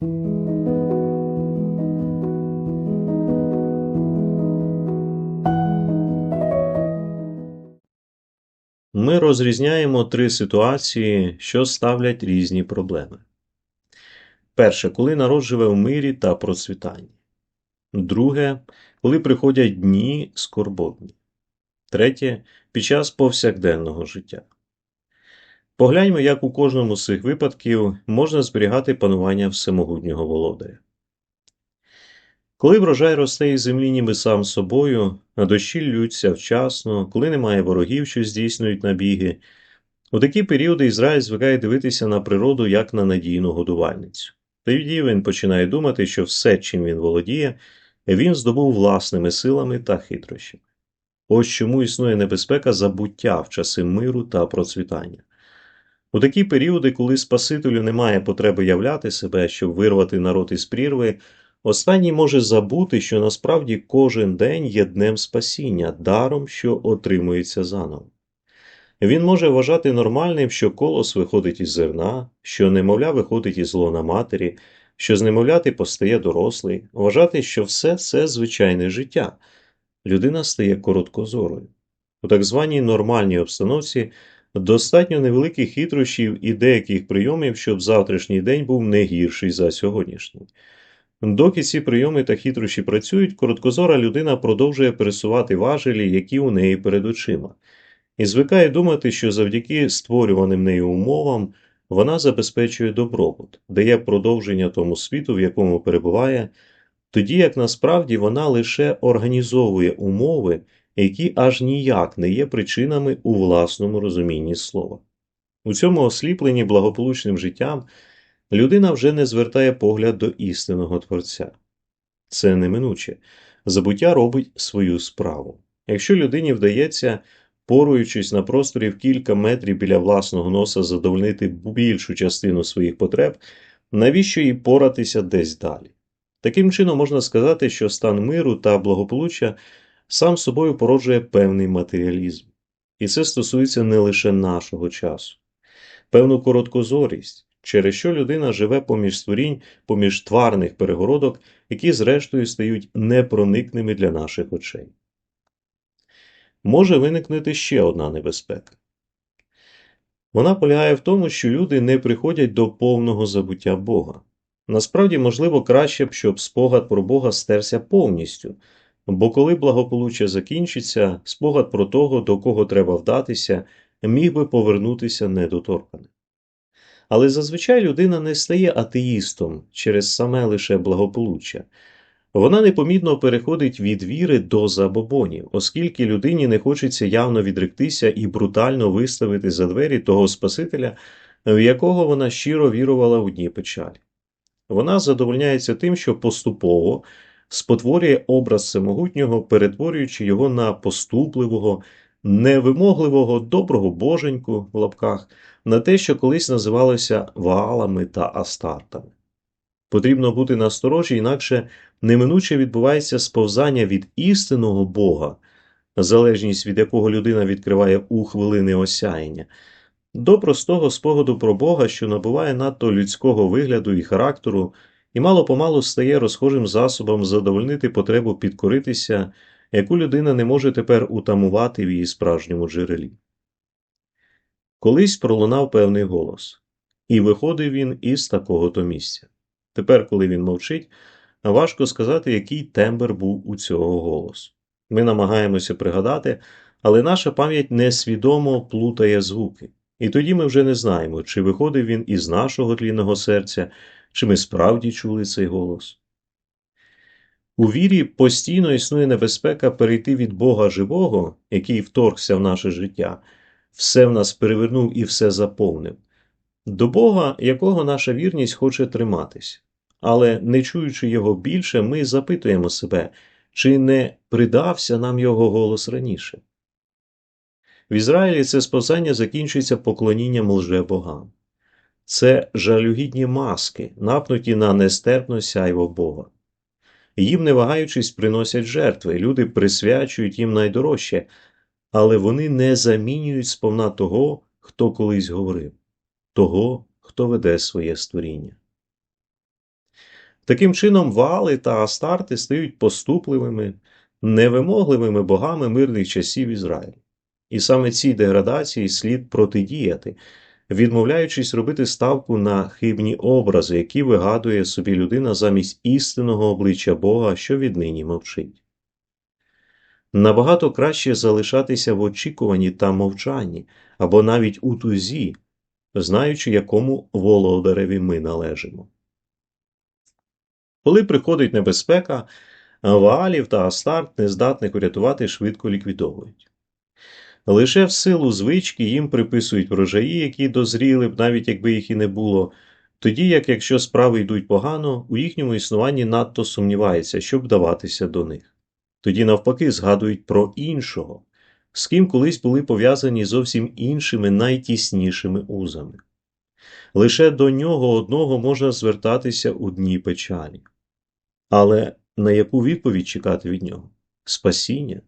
Ми розрізняємо три ситуації, що ставлять різні проблеми. Перше, коли народ живе в мирі та процвітанні. Друге, коли приходять дні скорботні. Третє під час повсякденного життя. Погляньмо, як у кожному з цих випадків можна зберігати панування всемогутнього володаря. Коли врожай росте із землі ніби сам собою, а дощі ллються вчасно, коли немає ворогів, що здійснюють набіги, у такі періоди Ізраїль звикає дивитися на природу як на надійну годувальницю. Тоді він починає думати, що все, чим він володіє, він здобув власними силами та хитрощами. Ось чому існує небезпека забуття в часи миру та процвітання. У такі періоди, коли Спасителю немає потреби являти себе, щоб вирвати народ із прірви, останній може забути, що насправді кожен день є днем спасіння, даром, що отримується заново. Він може вважати нормальним, що колос виходить із зерна, що немовля виходить із лона матері, що з немовляти постає дорослий, вважати, що все це звичайне життя. Людина стає короткозорою. У так званій нормальній обстановці достатньо невеликих хитрощів і деяких прийомів, щоб завтрашній день був не гірший за сьогоднішній. Доки ці прийоми та хитрощі працюють, короткозора людина продовжує пересувати важелі, які у неї перед очима, і звикає думати, що завдяки створюваним нею умовам вона забезпечує добробут, дає продовження тому світу, в якому перебуває, тоді як насправді вона лише організовує умови, які аж ніяк не є причинами у власному розумінні слова. У цьому осліпленні благополучним життям людина вже не звертає погляд до істинного Творця. Це неминуче. Забуття робить свою справу. Якщо людині вдається, поруючись на просторі в кілька метрів біля власного носа, задовольнити більшу частину своїх потреб, навіщо їй поратися десь далі? Таким чином можна сказати, що стан миру та благополуччя сам собою породжує певний матеріалізм. І це стосується не лише нашого часу, певну короткозорість, через що людина живе поміж створінь, поміж тварних перегородок, які, зрештою, стають непроникними для наших очей. Може виникнути ще одна небезпека. Вона полягає в тому, що люди не приходять до повного забуття Бога. Насправді, можливо, краще б, щоб спогад про Бога стерся повністю, бо коли благополуччя закінчиться, спогад про того, до кого треба вдатися, міг би повернутися недоторканим. Але зазвичай людина не стає атеїстом через саме лише благополуччя. Вона непомітно переходить від віри до забобонів, оскільки людині не хочеться явно відректися і брутально виставити за двері того Спасителя, в якого вона щиро вірувала у дні печалі. Вона задовольняється тим, що поступово спотворює образ всемогутнього, перетворюючи його на поступливого, невимогливого доброго боженьку в лапках, на те, що колись називалося Ваалами та Астартами. Потрібно бути насторожі, інакше неминуче відбувається сповзання від істинного Бога, залежність від якого людина відкриває у хвилини осяяння, до простого спогаду про Бога, що набуває надто людського вигляду і характеру, і мало помалу стає розхожим засобом задовольнити потребу підкоритися, яку людина не може тепер утамувати в її справжньому джерелі. Колись пролунав певний голос, і виходив він із такого то місця. Тепер, коли він мовчить, важко сказати, який тембр був у цього голосу. Ми намагаємося пригадати, але наша пам'ять несвідомо плутає звуки, і тоді ми вже не знаємо, чи виходив він із нашого тлінного серця, чи ми справді чули цей голос. У вірі постійно існує небезпека перейти від Бога живого, який вторгся в наше життя, все в нас перевернув і все заповнив, до Бога, якого наша вірність хоче триматись. Але, не чуючи його більше, ми запитуємо себе, чи не придався нам його голос раніше. В Ізраїлі це спасання закінчується поклонінням лже-богам. Це жалюгідні маски, напнуті на нестерпно сяйво Бога. Їм, не вагаючись, приносять жертви, люди присвячують їм найдорожче, але вони не замінюють сповна того, хто колись говорив, того, хто веде своє створіння. Таким чином, вали та астарти стають поступливими, невимогливими богами мирних часів Ізраїлю. І саме цій деградації слід протидіяти, відмовляючись робити ставку на хибні образи, які вигадує собі людина замість істинного обличчя Бога, що віднині мовчить. Набагато краще залишатися в очікуванні та мовчанні, або навіть у тузі, знаючи, якому володареві ми належимо. Коли приходить небезпека, Ваалів та Астарт нездатних урятувати швидко ліквідовують. Лише в силу звички їм приписують врожаї, які дозріли б, навіть якби їх і не було, тоді як якщо справи йдуть погано, у їхньому існуванні надто сумнівається, щоб вдаватися до них. Тоді, навпаки, згадують про іншого, з ким колись були пов'язані зовсім іншими найтіснішими узами. Лише до нього одного можна звертатися у дні печалі. Але на яку відповідь чекати від нього? Спасіння?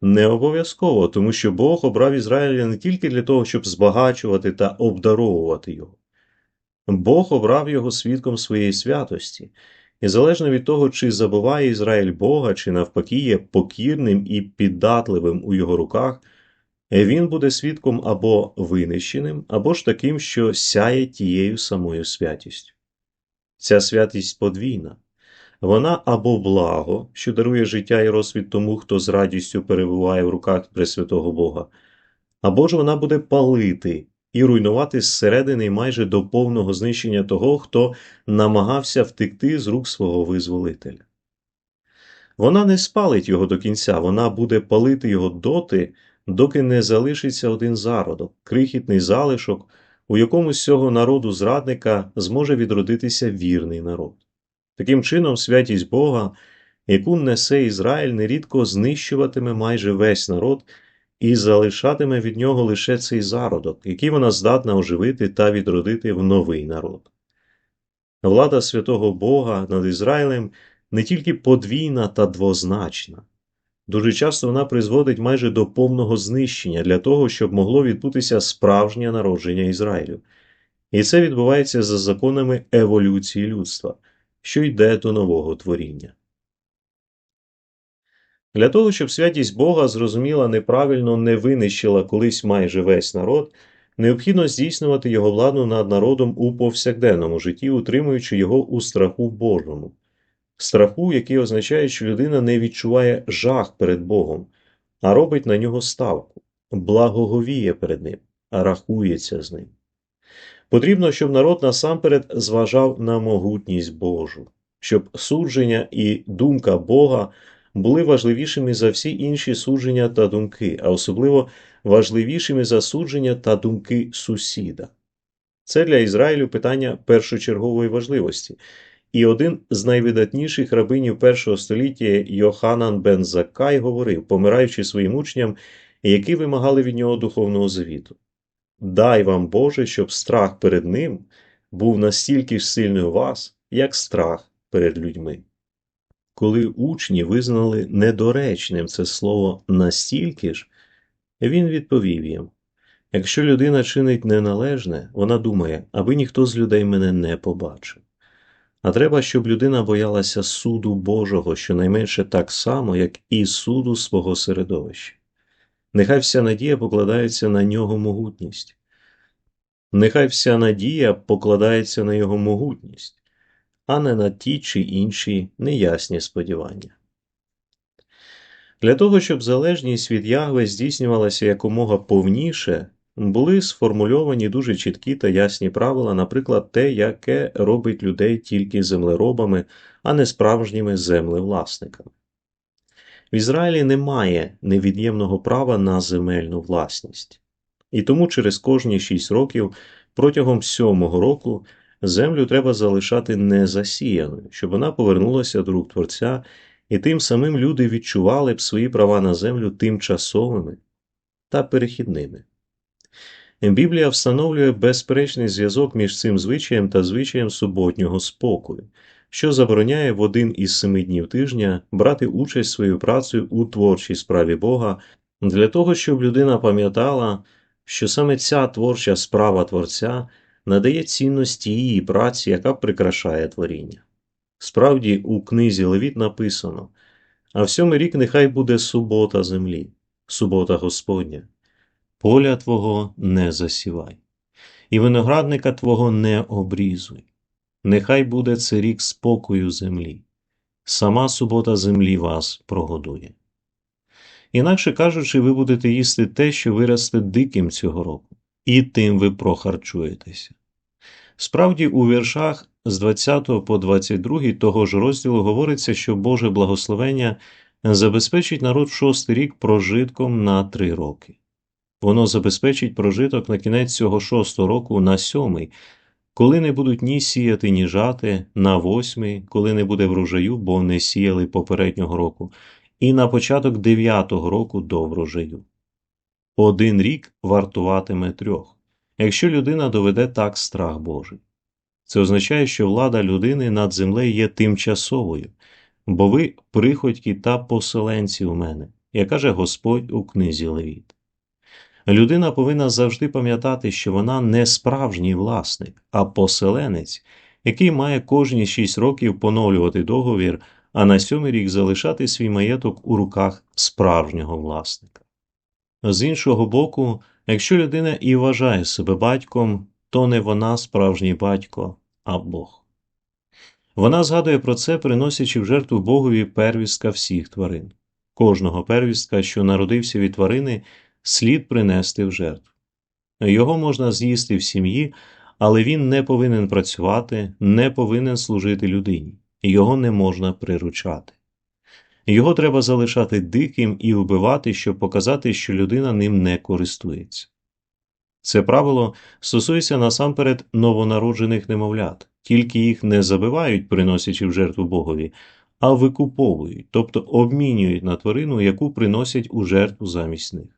Не обов'язково, тому що Бог обрав Ізраїля не тільки для того, щоб збагачувати та обдаровувати його. Бог обрав його свідком своєї святості, і залежно від того, чи забуває Ізраїль Бога, чи навпаки є покірним і піддатливим у його руках, він буде свідком або винищеним, або ж таким, що сяє тією самою святістю. Ця святість подвійна. Вона або благо, що дарує життя і розсвіт тому, хто з радістю перебуває в руках Пресвятого Бога, або ж вона буде палити і руйнувати зсередини майже до повного знищення того, хто намагався втекти з рук свого визволителя. Вона не спалить його до кінця, вона буде палити його доти, доки не залишиться один зародок, крихітний залишок, у якому з цього народу зрадника зможе відродитися вірний народ. Таким чином, святість Бога, яку несе Ізраїль, нерідко знищуватиме майже весь народ і залишатиме від нього лише цей зародок, який вона здатна оживити та відродити в новий народ. Влада святого Бога над Ізраїлем не тільки подвійна та двозначна. Дуже часто вона призводить майже до повного знищення для того, щоб могло відбутися справжнє народження Ізраїлю. І це відбувається за законами еволюції людства що йде до нового творіння. Для того, щоб святість Бога зрозуміла неправильно не винищила колись майже весь народ, необхідно здійснювати його владу над народом у повсякденному житті, утримуючи його у страху Божому, страху, який означає, що людина не відчуває жах перед Богом, а робить на нього ставку, благоговіє перед ним, рахується з ним. Потрібно, щоб народ насамперед зважав на могутність Божу, щоб судження і думка Бога були важливішими за всі інші судження та думки, а особливо важливішими за судження та думки сусіда. Це для Ізраїлю питання першочергової важливості. І один з найвидатніших рабинів першого століття Йоханан бен Заккай говорив, помираючи своїм учням, які вимагали від нього духовного завіту. Дай вам, Боже, щоб страх перед Ним був настільки ж сильний у вас, як страх перед людьми. Коли учні визнали недоречним це слово настільки ж, він відповів їм якщо людина чинить неналежне, вона думає, аби ніхто з людей мене не побачив. А треба, щоб людина боялася суду Божого щонайменше так само, як і суду свого середовища. Нехай вся надія покладається на нього могутність. Нехай вся надія покладається на його могутність, а не на ті чи інші неясні сподівання. Для того, щоб залежність від Ягве здійснювалася якомога повніше, були сформульовані дуже чіткі та ясні правила, наприклад, те, яке робить людей тільки землеробами, а не справжніми землевласниками. В Ізраїлі немає невід'ємного права на земельну власність, і тому через кожні шість років протягом сьомого року землю треба залишати незасіяною, щоб вона повернулася до рук Творця, і тим самим люди відчували б свої права на землю тимчасовими та перехідними. Біблія встановлює безперечний зв'язок між цим звичаєм та звичаєм суботнього спокою що забороняє в один із семи днів тижня брати участь своєю працею у творчій справі Бога для того, щоб людина пам'ятала, що саме ця творча справа Творця надає цінності її праці, яка прикрашає творіння. Справді, у книзі Левіт написано: А в сьомий рік нехай буде субота землі, субота Господня. Поля твого не засівай, і виноградника твого не обрізуй. Нехай буде це рік спокою землі, сама субота землі вас прогодує. Інакше кажучи, ви будете їсти те, що виросте диким цього року, і тим ви прохарчуєтеся. Справді, у віршах з 20 по 22 того ж розділу говориться, що Боже благословення забезпечить народ шостий рік прожитком на три роки. Воно забезпечить прожиток на кінець цього шостого року на сьомий, коли не будуть ні сіяти, ні жати, на восьмий, коли не буде врожаю, бо не сіяли попереднього року, і на початок дев'ятого року до врожаю. Один рік вартуватиме трьох, якщо людина доведе так страх Божий. Це означає, що влада людини над землею є тимчасовою, бо ви приходькі та поселенці у мене, як каже Господь у книзі Левіт. Людина повинна завжди пам'ятати, що вона не справжній власник, а поселенець, який має кожні шість років поновлювати договір, а на сьомий рік залишати свій маєток у руках справжнього власника. З іншого боку, якщо людина і вважає себе батьком, то не вона справжній батько, а Бог. Вона згадує про це, приносячи в жертву Богові первістка всіх тварин. Кожного первістка, що народився від тварини, слід принести в жертву. Його можна з'їсти в сім'ї, але він не повинен працювати, не повинен служити людині, його не можна приручати. Його треба залишати диким і вбивати, щоб показати, що людина ним не користується. Це правило стосується насамперед новонароджених немовлят, тільки їх не забивають, приносячи в жертву Богові, а викуповують, тобто обмінюють на тварину, яку приносять у жертву замість них.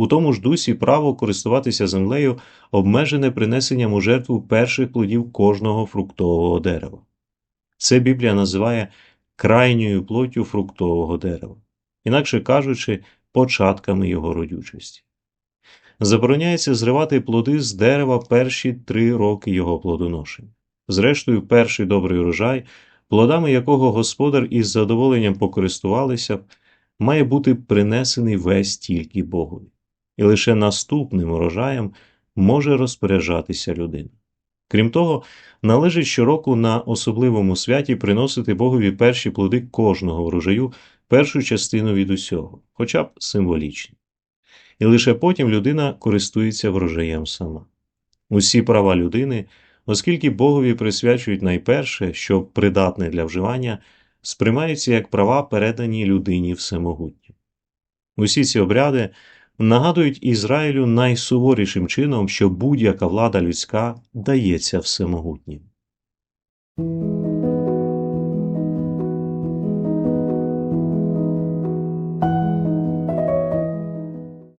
У тому ж дусі право користуватися землею обмежене принесенням у жертву перших плодів кожного фруктового дерева. Це Біблія називає крайньою плоттю фруктового дерева, інакше кажучи, початками його родючості. Забороняється зривати плоди з дерева перші три роки його плодоношення. Зрештою, перший добрий урожай, плодами якого господар із задоволенням покористувалися б, має бути принесений весь тільки Богові, і лише наступним урожаєм може розпоряджатися людина. Крім того, належить щороку на особливому святі приносити Богові перші плоди кожного врожаю, першу частину від усього, хоча б символічні. І лише потім людина користується врожаєм сама. Усі права людини, оскільки Богові присвячують найперше, що придатне для вживання, сприймаються як права, передані людині всемогутнім. Усі ці обряди нагадують Ізраїлю найсуворішим чином, що будь-яка влада людська дається всемогутнім.